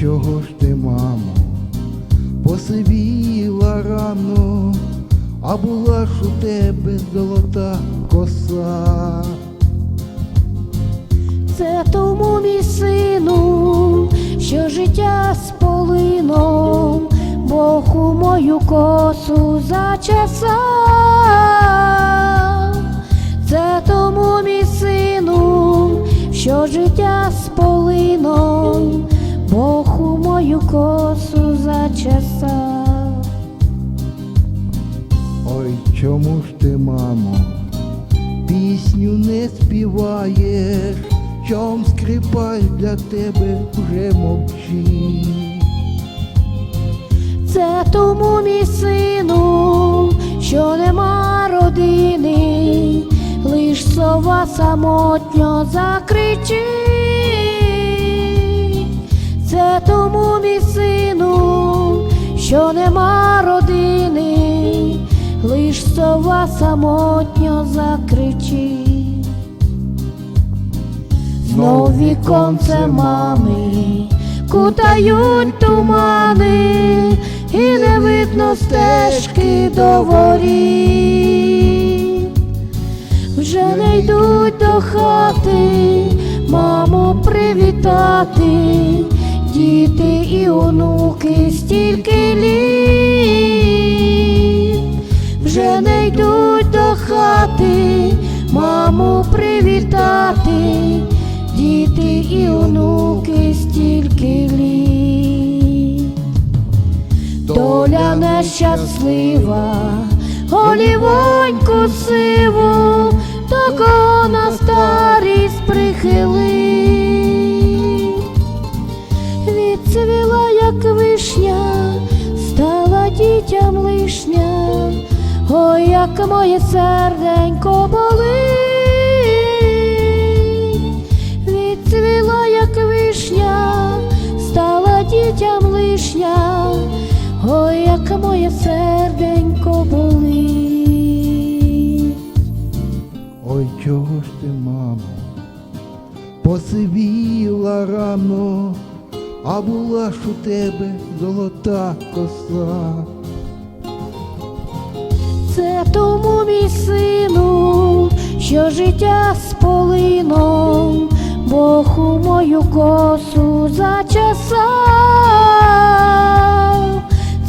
чого ж ти, мамо, посивіла рано, а була ж у тебе золота коса. Це тому, мій сину, що життя з полином, Бог мою косу зачесав. Чому ж ти, мамо, пісню не співаєш, чом скрипаль для тебе вже мовчить. Це тому мій сину, що нема родини, лиш сова самотньо закричить. Це тому мій сину, що нема родини, лиш сова самотньо закричить. Знов віконце мами кутають тумани, і не видно стежки до воріт. Вже не йдуть до хати, маму привітати, діти і онуки стільки літ. Діти і онуки стільки літ. Доля нещаслива, голівоньку сиву, кого на старість прихилив. Відцвіла, як вишня, стала дітям лишня, ой, як моє серденько болить. Посивіла рано, а була ж у тебе золота коса. Це тому мій сину, що життя з полином, Бог у мою косу зачесав.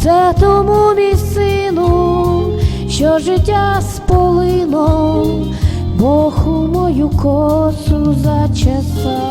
Це тому мій сину, що життя з полином, косу зачесав.